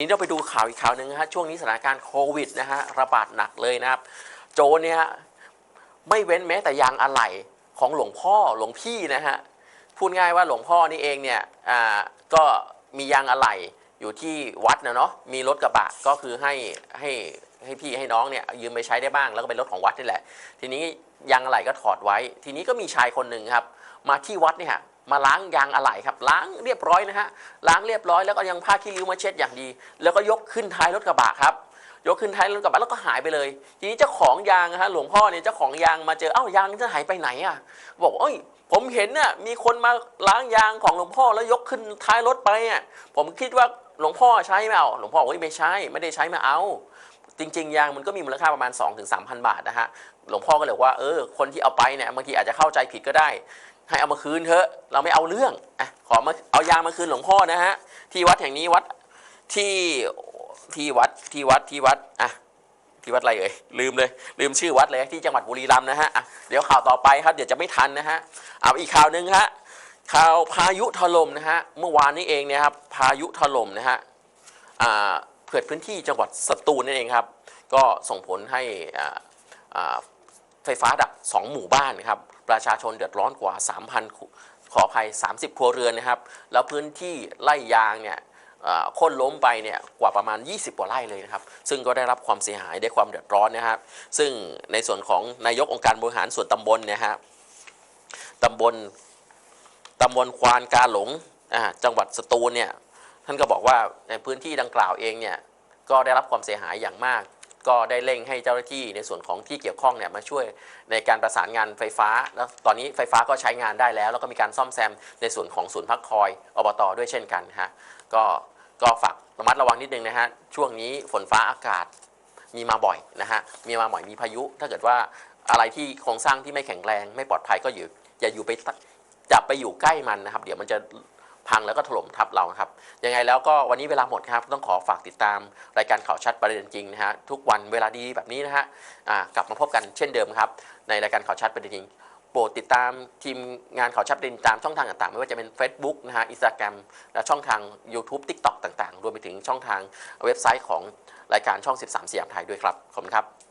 นี้เราไปดูข่าวอีกข่าวหนึ่งนะฮะช่วงนี้สถานการณ์โควิดนะฮะระบาดหนักเลยนะครับ โจเนี่ยไม่เว้นแม้แต่ยางอะไหล่ของหลวงพ่อหลวงพี่นะฮะพูดง่ายว่าหลวงพ่อนี่เองเนี่ยอ่าก็มียางอะไหล่อยู่ที่วัดนะเนาะมีรถกระบะก็คือให้ให้ให้พี่ให้น้องเนี่ยยืมไปใช้ได้บ้างแล้วก็เป็นรถของวัดนี่แหละ ทีนี้ยางอะไหล่ก็ถอดไว้ ทีนี้ก็มีชายคนหนึ่งครับ มาที่วัดเนี่ยฮะ มาล้างยางอะไหล่ครับ ล้างเรียบร้อยนะฮะล้างเรียบร้อยแล้วก็ยังผ้าขี้ริ้วมาเช็ดอย่างดี แล้วก็ยกขึ้นท้ายรถกระบะครับยกขึ้นท้ายรถกระบะแล้วก็หายไปเลย ทีนี้เจ้าของยางนะฮะหลวงพ่อเนี่ยเจ้าของยางมาเจอเอ้ายางจะหายไปไหนอะ บอกเอ้ย ผมเห็นน่ะมีคนมาล้างยางของหลวงพ่อแล้วยกขึ้นท้ายรถไปอะผมคิดว่าหลวงพ่อใช้ไม่เอาหลวงพ่อบอกว่าไม่ใช่ไม่ได้ใช้มาเอา จริง ๆ ยางมันก็มีมูลค่าประมาณ2-3ถึง3,000 บาทนะฮะหลวงพ่อก็เลยว่าเออคนที่เอาไปเนี่ยบางทีอาจจะเข้าใจผิดก็ได้ ให้เอามาคืนเถอะ เราไม่เอาเรื่องอะขอมาเอายางมาคืนหลวงพ่อนะฮะที่วัดแห่งนี้วัดที่ที่วัดที่วัดที่วัดอะที่วัดอะไรเอ่ยลืมเลย ลืมชื่อวัดเลยที่จังหวัดบุรีรัมย์นะฮะอะเดี๋ยวข่าวต่อไปครับเดี๋ยวจะไม่ทันนะฮะเอาอีกข่าวหนึ่งฮะข่าวพายุถล่มนะฮะเมื่อวานนี้เองเนี่ยครับพายุถล่มนะฮะอ่าเกิดพื้นที่จังหวัดสตูลนั่นเองครับ ก็ส่งผลให้อ่าอ่า ไฟฟ้าดับ 2 หมู่บ้านนะครับประชาชนเดือดร้อนกว่า 3,000 ขออภัย 30 ครัวเรือนนะครับ แล้วพื้นที่ไร่ยางเนี่ยค่นล้มไปเนี่ยกว่าประมาณ 20กว่าไร่เลยนะครับ ซึ่งก็ได้รับความเสียหายได้ความเดือดร้อนนะครับ ซึ่งในส่วนของนายกองค์การบริหารส่วนตำบลเนะฮะตำบลตำบลควานกาหลงจังหวัดสตูลเนี่ยท่านก็บอกว่าในพื้นที่ดังกล่าวเองเนี่ยก็ได้รับความเสียหายอย่างมาก ก็ได้เร่งให้เจ้าหน้าที่ในส่วนของที่เกี่ยวข้องเนี่ยมาช่วยในการประสานงานไฟฟ้า แล้วตอนนี้ไฟฟ้าก็ใช้งานได้แล้ว แล้วก็มีการซ่อมแซมในส่วนของศูนย์พักคอยอบตด้วยเช่นกันฮะก็ก็ฝากระมัดระวังนิดนึงนะฮะช่วงนี้ฝนฟ้าอากาศมีมาบ่อยนะฮะมีมาบ่อยมีพายุ ถ้าเกิดว่าอะไรที่โครงสร้างที่ไม่แข็งแรง ไม่ปลอดภัยก็อยู่อย่าอยู่ไปจับไปอยู่ใกล้มันนะครับ เดี๋ยวมันจะ พังแล้วก็ถล่มทับเราครับยังไงแล้วก็วันนี้เวลาหมดครับ ต้องขอฝากติดตามรายการข่าวชัดประเด็นจริงนะฮะทุกวันเวลาดีแบบนี้นะฮะกลับมาพบกันเช่นเดิมครับ ในรายการข่าวชัดประเด็นจริงโปรดติดตามทีมงานข่าวชัดประเด็นตามช่องทางต่างๆ ไม่ว่าจะเป็น Facebook นะฮะอินสตาแกรมและช่องทาง YouTube TikTok ต่างๆ รวมไปถึงช่องทางเว็บไซต์ของรายการช่อง 13 สยามไทยด้วยครับ ขอบคุณครับ